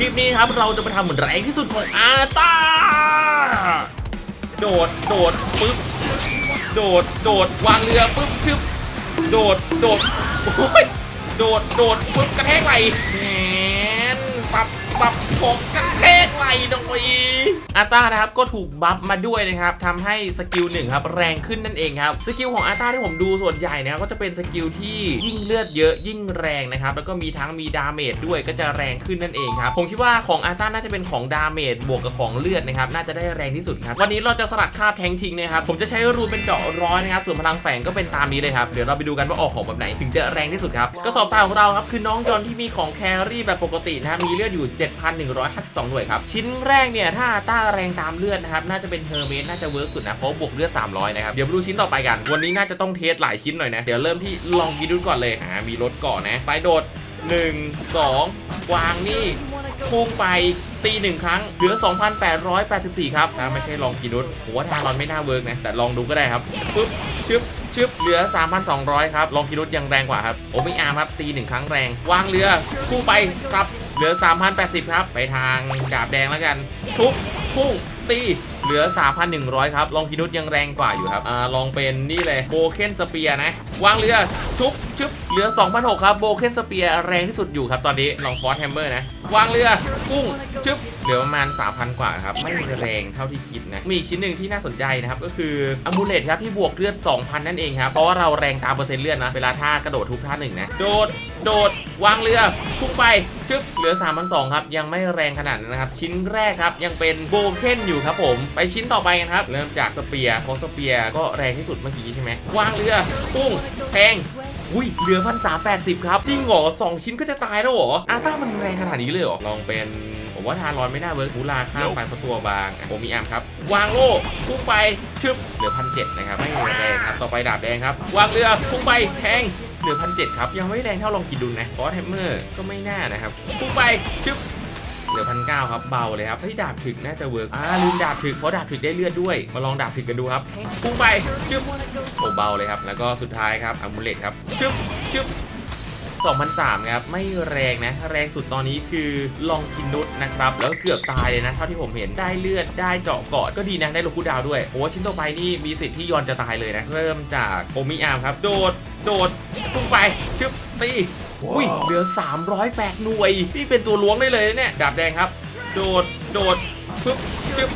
คลิปนี้ครับเราจะไปทำเหมือนแรงที่สุดของอาตาโดด โดด ปึ๊บ โดด โดด วางเรือ ปึ๊บชึบโดด โดดโอ้ยโดด โดด ปึ๊บ กระแทกไหลแหนปับปับผมกระแทก ไหลหน่อยอาตานะครับก็ถูกบัฟมาด้วยนะครับทำให้สกิลหนึ่งครับแรงขึ้นนั่นเองครับสกิลของอาตาที่ผมดูส่วนใหญ่นะครับก็จะเป็นสกิลที่ยิ่งเลือดเยอะยิ่งแรงนะครับแล้วก็มีทั้งมีดาเมจด้วยก็จะแรงขึ้นนั่นเองครับผมคิดว่าของอาตาน่าจะเป็นของดาเมจบวกกับของเลือดนะครับน่าจะได้แรงที่สุดครับวันนี้เราจะสลัดค่าแทงทิ้งนะครับผมจะใช้รูเป็นเจาะร้อยนะครับส่วนพลังแฝงก็เป็นตามนี้เลยครับเดี๋ยวเราไปดูกันว่าออกของแบบไหนถึงจะแรงที่สุดครับกระสอบทรายของเราครับคือน้องยอนที่มีของแครี่แบบปกตินะครับมีเลือดอยู่ 7,152 หน่วยครับชิ้นแรกเนี่ยถ้าต้าแรงตามเลือดนะครับน่าจะเป็นเฮอร์เมสน่าจะเวิร์กสุดนะเพราะบวกเลือด 300 นะครับ เดี๋ยวมาดูชิ้นต่อไปกัน วันนี้น่าจะต้องเทสหลายชิ้นหน่อยนะ เดี๋ยวเริ่มที่ลองกินดูก่อนเลยอ่ามีรถก่อนนะ ไปโดด 1 2วางนี่ พุ่งไปตีหนึ่งครั้ง เหลือ 2,884 ครับถ้าไม่ใช่ลองกินุสผมว่าทารอนไม่น่าเวิร์กนะ แต่ลองดูก็ได้ครับปึ๊บชึบชึบเหลือ 3,200 ครับลองกินุสยังแรงกว่าครับ โอมิอาร์มครับ ตีหนึ่งครั้งแรง วางเรือพุ่งไปครับเหลือ 3,080 ครับ ไปทางดาบแดงแล้วกัน ทุบพุ่งตีเหลือ 3,100 ครับ ลองกินุสยังแรงกว่าอยู่ครับ อ่า ลองเป็นนี่เลยโบเคนสเปียนะวางเรือทุบชึบเหลือ 2,600ครับโบเคนสเปียแรงที่สุดอยู่ครับตอนนี้ลองฟอสแฮมเมอร์นะ วางเรือพุ่งชึบเหลือประมาณ 3,000 กว่าครับ ไม่แรงเท่าที่คิดนะ มีอีกชิ้นหนึ่งที่น่าสนใจนะครับ ก็คืออมูเลตครับที่บวกเลือด 2,000 นั่นเองครับ เพราะว่าเราแรงตามเปอร์เซ็นต์เลือดนะ เวลาท่ากระโดดทุกท่าหนึ่งนะ โดดโดดวางเรือพุ่งไปชึบเหลือ 3,200 ครับ ยังไม่แรงขนาดนั้นนะครับ ชิ้นแรกครับ ยังเป็นโบเคนอยู่ครับผม ไปชิ้นต่อไปกันครับ เริ่มจากสเปียร์เพราะสเปียร์ก็แรงที่สุดเมื่อกี้ใช่ไหมวางเรือปุ้งแทงอุ้ยเหลือพันสามแปดสิบครับจริงเหรอสองชิ้นก็จะตายแล้วเหรออาต้ามันแรงขนาดนี้เลยเหรอลองเป็นผมว่าทารอนไม่น่าเวิร์กมูลาข้ามไปเพราะตัวบางอะผมมีอาร์มครับ วางโล่พุ่งไปชึบเหลือพันเจ็ดนะครับ ไม่แรงครับ ต่อไปดาบแดงครับ วางเรือพุ่งไปแทงเหลือพันเจ็ดครับ ยังไม่แรงเท่าลองกินดูนะฟอสแฮมเมอร์ก็ไม่น่านะครับ พุ่งไปชึบ เหลือพันเก้าครับเบาเลยครับเฮ้ยดาบถึกน่าจะเวิร์กอ่าลืมดาบถึกเพราะดาบถึกได้เลือดด้วย มาลองดาบถึกกันดูครับพุ่งไปชึบโอ้เบาเลยครับแล้วก็สุดท้ายครับอามูเลตครับชึบชึบ 2003ครับไม่แรงนะ แรงสุดตอนนี้คือลองกินนุษนะครับ แล้วก็เกือบตายเลยนะ เท่าที่ผมเห็นได้เลือดได้เจาะเกาะก็ดีนะ ได้ลูกคูดาวด้วยโอ้ชิ้นต่อไปนี่มีสิทธิ์ที่ยอนจะตายเลยนะ เริ่มจากโอมิอาร์มครับ โดด โดดพุ่งไปชึบตีอุ้ยเหลือ 308หน่วยนี่เป็นตัวล้วงได้เลยนะเนี่ยดาบแดงครับ โดด โดดชึบชึบ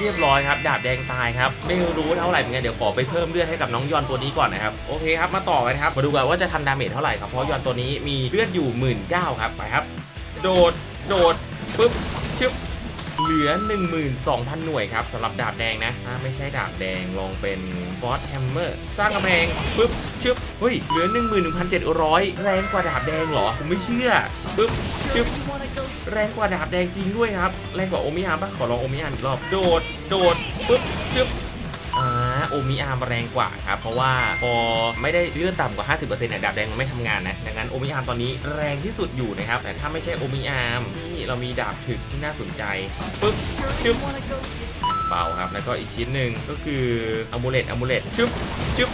เรียบร้อยครับ ดาบแดงตายครับ ไม่รู้เท่าไหร่เหมือนกันเดี๋ยวขอไปเพิ่มเลือดให้กับน้องยอนตัวนี้ก่อนนะครับ โอเคครับ มาต่อกันครับ มาดูกันว่าจะทำดาเมจเท่าไหร่ครับ เพราะยอนตัวนี้มีเลือดอยู่หมื่นเก้าครับ ไปครับ โดด โดด ปึ๊บ ชึบ เหลือ 12,000 หน่วยครับสำหรับดาบแดงนะถ้าไม่ใช่ดาบแดงลองเป็นฟอสแฮมเมอร์สร้างกำแพงปึ๊บชึบเฮ้ยเหลือ 11,700 แรงกว่าดาบแดงเหรอผมไม่เชื่อปึ๊บชึบแรงกว่าดาบแดงจริงด้วยครับ แรงกว่าโอมิอาร์มปะขอลองโอมิอาร์อีกรอบโดดโดดปึ๊บชึบอ่าโอมิอาร์แรงกว่าครับเพราะว่าพอไม่ได้เลือดต่ำกว่า 50%เนี่ยดาบแดงมันไม่ทำงานนะ ดังนั้นโอมิอาร์มตอนนี้แรงที่สุดอยู่นะครับ แต่ถ้าไม่ใช่โอมิอาร์มนี่เรามีดาบถึกที่น่าสนใจปึ๊บชึบเบาครับ แล้วก็อีกชิ้นหนึ่งก็คืออะมูเลตอะมูเลตชึบชึบ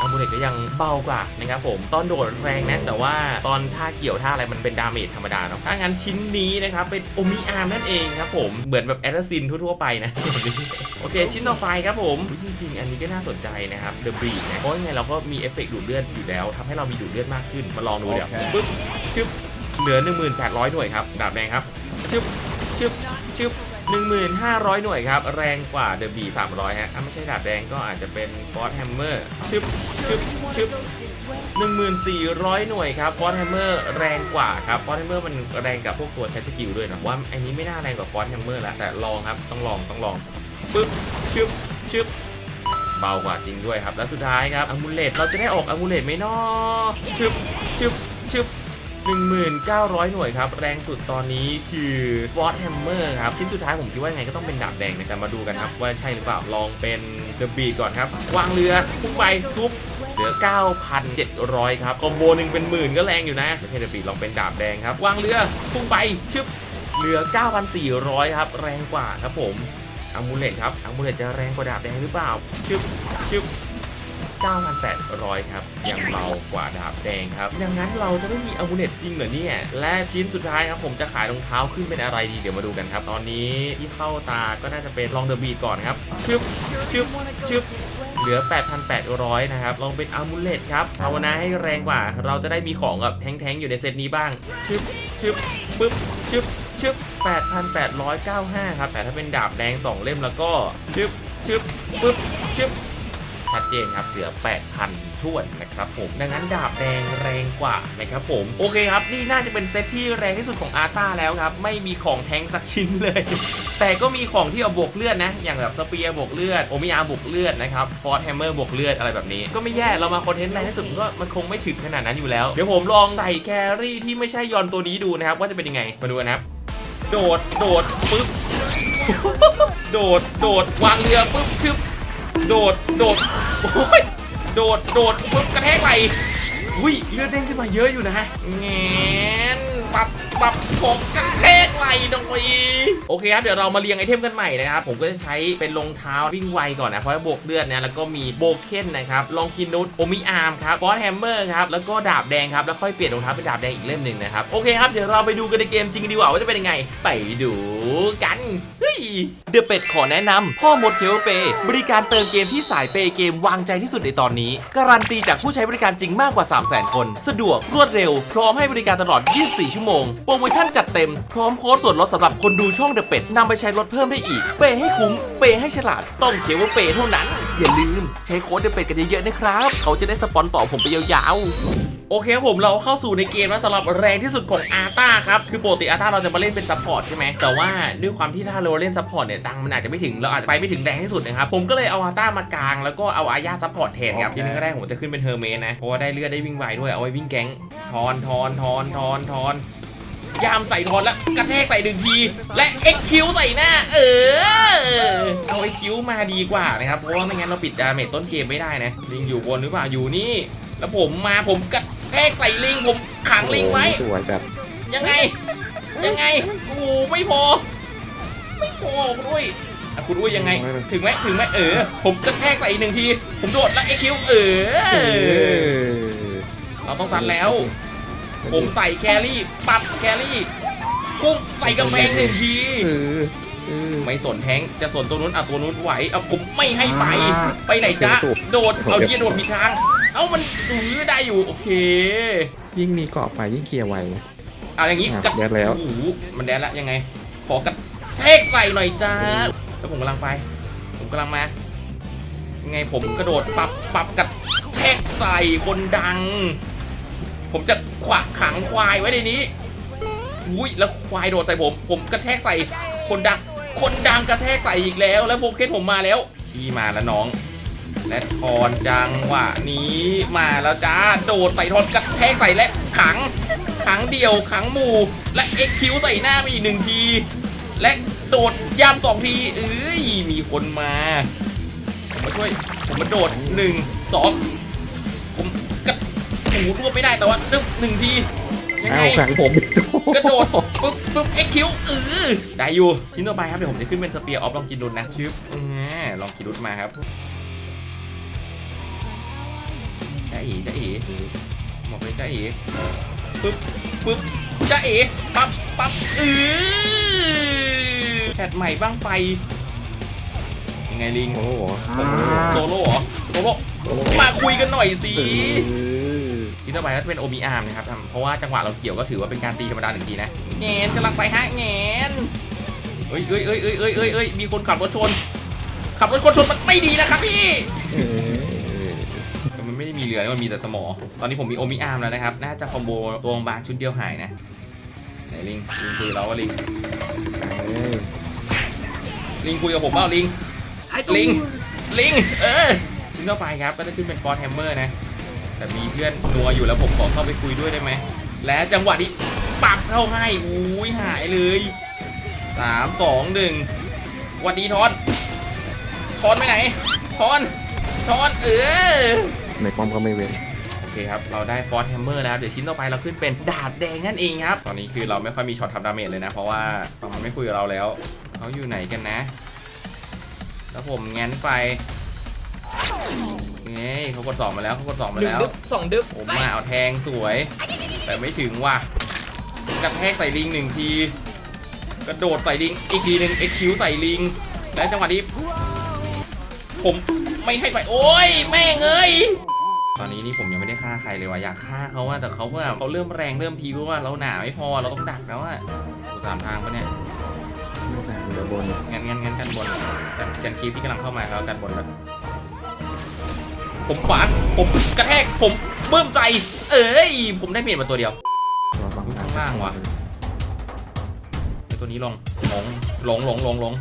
อามูเลตก็ยังเบากว่านะครับผมตอนโดดแรงนะ แต่ว่าตอนท่าเกี่ยวท่าอะไรมันเป็นดาเมจธรรมดาเนาะถ้างั้นชิ้นนี้นะครับเป็นโอมิอาร์มนั่นเองครับผมเหมือนแบบแอตซินทั่วๆไปนะโอเค ชิ้นต่อไปครับผมอุ๊ยจริงๆ อันนี้ก็น่าสนใจนะครับ The Breed นะเพราะยังไงเราก็มีเอฟเฟกต์ดูดเลือดอยู่แล้วทำให้เรามีดูดเลือดมากขึ้นมาลองดูเดี๋ยวโอเคปึ๊บชึบเหลือ 1,800หน่วยครับดาบแดงครับชึบชึบชึบ 1,500 หน่วยครับ แรงกว่าเดอะบี300ฮะถ้าไม่ใช่ดาบแดงก็อาจจะเป็นฟอร์สแฮมเมอร์ชึบชึบชึบ1,400 หน่วยครับฟอร์สแฮมเมอร์แรงกว่าครับฟอร์สแฮมเมอร์มันแรงกับพวกตัวใช้สกิลด้วยนะว่าอันนี้ไม่น่าแรงกว่าฟอร์สแฮมเมอร์แล้วแต่ลองครับต้องลองต้องลองปึ๊บชึบชึบเบากว่าจริงด้วยครับ แล้วสุดท้ายครับอามูเลตเราจะได้ออกอามูเลตไหมเนาะชึบชึบชึบ 1,900 หน่วยครับ แรงสุดตอนนี้คือฟอสแฮมเมอร์ครับ ชิ้นสุดท้ายผมคิดว่ายังไงก็ต้องเป็นดาบแดงนะแต่มาดูกันครับ ว่าใช่หรือเปล่าลองเป็นเดอะบีก่อนครับวางเรือพุ่งไปทุบเหลือ 9,700 ครับคอมโบหนึ่งเป็นหมื่นก็แรงอยู่นะ ไม่ใช่เดอะบีลองเป็นดาบแดงครับ วางเรือพุ่งไปชึบเหลือ 9,400 ครับ แรงกว่าครับผมอามูเลตครับอามูเลตจะแรงกว่าดาบแดงหรือเปล่าชึบชึบ 9,800 ครับ ยังเบากว่าดาบแดงครับ ดังนั้นเราจะไม่มีอาวุธจริงเหรอเนี่ย และชิ้นสุดท้ายครับผมจะขายรองเท้าขึ้นเป็นอะไรดีเดี๋ยวมาดูกันครับ ตอนนี้ที่เข้าตาก็น่าจะเป็นลองเดอะบีก่อนครับ ชึบ ชึบ ชึบ เหลือ 8,800 นะครับ ลองเป็นอามูเลตครับภาวนาให้แรงกว่า เราจะได้มีของแบบแท้งๆอยู่ในเซตนี้บ้าง ชึบ ชึบ ปึ๊บ ชึบ ชึบ 8,895 ครับ แต่ถ้าเป็นดาบแดง 2 เล่มแล้วก็ ชึบ ชึบ ปึ๊บ ชึบ ชัดเจนครับเหลือ 8,000ท้วนนะครับผมดังนั้นดาบแดงแรงกว่านะครับผมโอเคครับนี่น่าจะเป็นเซตที่แรงที่สุดของอาร์ตาแล้วครับไม่มีของแทงสักชิ้นเลย แต่ก็มีของที่เอาบวกเลือดนะ อย่างแบบสเปียร์บวกเลือดโอมิอาบวกเลือดนะครับฟอร์แฮมเมอร์บวกเลือดอะไรแบบนี้ ก็ไม่แย่เรามาคอนเทนต์แรงที่สุดก็มันคงไม่ถึงขนาดนั้นอยู่แล้ว เดี๋ยวผมลองใส่แครี่ที่ไม่ใช่ยอนตัวนี้ดูนะครับว่าจะเป็นยังไงมาดูกันนะครับโดดโดดปึ๊บโดด โดด วางเรือปึ๊บชึบ โดด โดด โอ้ย โดด โดดปุ๊บกระแทกไหลอุ้ย เลือดเด้งขึ้นมาเยอะอยู่นะแงนปับปับผมกระแทก ไหลหน่อยโอเคครับเดี๋ยวเรามาเรียงไอเทมกันใหม่นะครับผมก็จะใช้เป็นรองเท้าวิ่งไวก่อนนะเพราะว่าบวกเลือดนะแล้วก็มีโบเคนนะครับลองกินนุตโอมิอาร์มครับฟอสแฮมเมอร์ครับแล้วก็ดาบแดงครับแล้วค่อยเปลี่ยนรองเท้าเป็นดาบแดงอีกเล่มหนึ่งนะครับโอเคครับเดี๋ยวเราไปดูกันในเกมจริงดีกว่าว่าจะเป็นยังไง ไปดูกันเฮ้ยเดอะเป็ดขอแนะนำพ่อมดเทลเปบริการเติมเกมที่สายเปย์เกมวางใจที่สุดในตอนนี้ การันตีจากผู้ใช้บริการจริงมากกว่า 3 0 0 0 0 0 คน สะดวกรวดเร็ว พร้อมให้บริการตลอด 24 ชั่วโมง โปรโมชั่นจัดเต็ม พร้อมโคดส่วนลดสำหรับคนดูช่องเดอะเป็ดนำไปใช้ลดเพิ่มได้อีก เปย์ให้คุ้ม เปย์ให้ฉลาด ต้องเขียวว่าเปย์เท่านั้น อย่าลืมใช้โค้ดเดอะเป็ดกันเยอะๆนะครับ เขาจะได้สปอนต่อผมไปยาวๆโอเคครับผมเราเข้าสู่ในเกมแล้วสำหรับแรงที่สุดของอาร์ตาครับ คือปกติอาร์ตาเราจะมาเล่นเป็นซัพพอร์ตใช่ไหมแต่ว่าด้วยความที่ถ้าเราเล่นซัพพอร์ตเนี่ยตังค์มันอาจจะไม่ถึงเราอาจจะไปไม่ถึงแรงที่สุดนะครับ ผมก็เลยเอาอาร์ตามากลาง แล้วก็เอาอาญาซัพพอร์ตแทนครับทีนึงก็ได้ผมจะขึ้นเป็นเฮอร์เมสนะเพราะว่าได้เลือดได้วิ่งไวด้วยเอาไว้วิ่งแก๊งทอนทอนทอนทอนทอน ยามใส่ทอนแล้วกระแทกใส่หนึ่งที และเอ็กคิวใส่หน้า เออ เอาไอ้คิวมาดีกว่านะครับเพราะว่าไม่งั้นเราปิดดาเมจต้นเกมไม่ได้นะลิงอยู่บนหรือเปล่าอยู่นี่ แล้วผมมาผมกระแทกใส่ลิงผมขังลิงไว้สวยแบบยังไง ยังไงโอ้โหไม่พอ ไม่พอคุณอุ้ยอะคุณอุ้ยยังไง ถึงไหมถึงไหมเออ ผมกระแทกใส่อีกหนึ่งที ผมโดดแล้วเอ็กคิวเออ เราต้องซัดแล้ว ผมใส่แครี่ปับแครี่พุ่งใส่กำแพงหนึ่งทีเออเออไม่สนแทงจะสนตัวนู้นอะตัวนู้นไหวเอาผมไม่ให้ไปอ่าไปไหนจ๊ะถูกโดดเอาเฮียโดดผิดทาง เอามันดูได้อยู่โอเค ยิ่งมีเกาะไฟยิ่งเคลียร์ไวนะเอาอย่างนี้อะกระแดดแล้วโอ้โหมันแดนละยังไง ขอกระแทกใส่หน่อยจ้าแล้วผมกำลังไป ผมกำลังมายังไงผมกระโดดปรับปรับกระแทกใส่คนดัง ผมจะขวากขังควายไว้ในนี้อุ้ยแล้วควายโดดใส่ผม ผมกระแทกใส่คนดัง คนดังกระแทกใส่อีกแล้ว แล้วโบเกตผมมาแล้ว พี่มาแล้วน้อง และทอนจังหวะนี้มาแล้วจ้า โดดใส่ทอนกระแทกใส่และขัง ขังเดียวขังหมู่ และเอ็กคิวใส่หน้าไปอีกหนึ่งที และโดดย่ำสองที เอ้ย มีคนมา ผมมาช่วย ผมมาโดดหนึ่งสอง หูรวบไม่ได้แต่ว่าตึ๊บหนึ่งทียังไง อ้าวขังผมกระโดดปึ๊บปึ๊บเอ็กคิวเออได้อยู่ชิ้นต่อไปครับเดี๋ยวผมจะขึ้นเป็นสเปียร์ออฟลองกินดุนนะชึบแหมลองกินดุนมาครับจ้าเอ๋จ้าเอ๋บอกเลยจ้าเอ๋ปึ๊บปึ๊บจ้าเอ๋ปั๊บปั๊บเออแพทใหม่บ้างไฟยังไงลิงโอ้โหโซโล่เหรอโซโล่โอ้โหมาคุยกันหน่อยสิ เออ ชิ้นต่อไปก็จะเป็นโอมิอาร์มนะครับทำเพราะว่าจังหวะเราเกี่ยวก็ถือว่าเป็นการตีธรรมดาหนึ่งทีนะแงนกำลังไปฮะแงนเอ้ยเอ้ยเอ้ยเอ้ยเอ้ยเอ้ยเอ้ยมีคนขับรถชน ขับรถคนชนมันไม่ดีนะครับพี่เออมันไม่ได้มีเรือนะมันมีแต่สมอ ตอนนี้ผมมีโอมิอาร์มแล้วนะครับ น่าจะคอมโบตัวบางชุดเดียวหายนะไหนลิงลิงคุยกับเราว่าลิงเอ้ยลิงคุยกับผมเปล่าลิงลิงลิงเออชิ้นต่อไปครับก็จะขึ้นเป็นฟอร์แฮมเมอร์นะ แต่มีเพื่อนนัวอยู่แล้วผมขอเข้าไปคุยด้วยได้ไหม และจังหวะนี้ปับเข้าให้อุ้ยหายเลยสามสองหนึ่งวันดีทอนทอนไปไหนทอนทอนเออในความก็ไม่เว้นโอเคครับ เราได้ฟอร์แฮมเมอร์แล้ว เดี๋ยวชิ้นต่อไปเราขึ้นเป็นดาบแดงนั่นเองครับ ตอนนี้คือเราไม่ค่อยมีช็อตทำดาเมจเลยนะ เพราะว่าฝั่งมันไม่คุยกับเราแล้ว เขาอยู่ไหนกันนะ แล้วผมแง้นไป เฮ้ยเขากดสองมาแล้วเขากดสองมาหนึ่งแล้วดึบสองดึบผมมาเอาแทงสวย แต่ไม่ถึงว่ะกระแทกใส่ลิงหนึ่งที กระโดดใส่ลิงอีกทีหนึ่งเอ็กคิวใส่ลิง และจังหวะนี้ ผมไม่ให้ไปโอ้ยแม่งเอ้ยตอนนี้นี่ผมยังไม่ได้ฆ่าใครเลยว่ะอยากฆ่าเขาว่าแต่เขาแบบเขาเริ่มแรงเริ่มพีรู้ว่าเราหนาไม่พอเราต้องดักแล้วอะสามทางปะเนี่ยไม่ต่างเดี๋ยวบนงั้นงั้นงั้นกันบนกันกันคลิปที่กำลังเข้ามาแล้วกันบนแล้ว ผมขวานผมกระแทกผมเบิ่มใจ เอ้ย ผมได้เมียมาตัวเดียว บังข้างล่างว่ะตัวนี้ลงหลงหลงหลงหลงหลง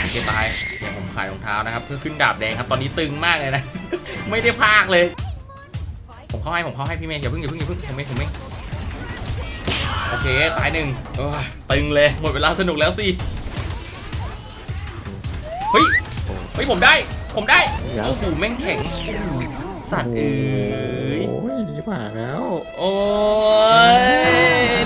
โอเคตายเดี๋ยวผมขายรองเท้านะครับ เพื่อขึ้นดาบแดงครับ ตอนนี้ตึงมากเลยนะ ไม่ได้พากเลย ผมเข้าให้ ผมเข้าให้พี่เมย์อย่าเพิ่งอย่าเพิ่งอย่าเพิ่งผมเองผมเองโอเค ตายหนึ่งโอ้ยตึงเลย หมดเวลาสนุกแล้วสิ เฮ้ย เฮ้ย ผมได้ ผมได้โอ้โหแม่งแข็งโอ้โหสัตว์เอ้ยโอ้ยดีป่าแล้ว โอ้ย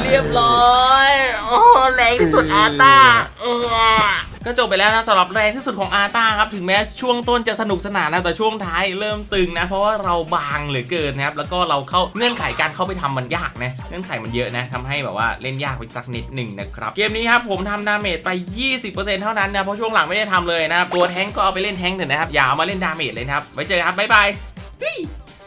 เรียบร้อย โอ้แรงที่สุดอาตาเออ ก็จบไปแล้วนะสำหรับแรงที่สุดของอาตาครับถึงแม้ช่วงต้นจะสนุกสนานนะแต่ช่วงท้ายเริ่มตึงนะ เพราะว่าเราบางเหลือเกินนะครับแล้วก็เราเข้าเงื่อนไขการเข้าไปทำมันยากนะเงื่อนไขมันเยอะนะทำให้แบบว่าเล่นยากไปสักนิดหนึ่งนะครับเกมนี้ครับผมทำดาเมจไป 20%เท่านั้นนะเพราะช่วงหลังไม่ได้ทำเลยนะครับตัวแท้งก็เอาไปเล่นแท้งเถอะนะครับอย่าเอามาเล่นดาเมจเลยนะครับไว้เจอกันครับบ๊ายบาย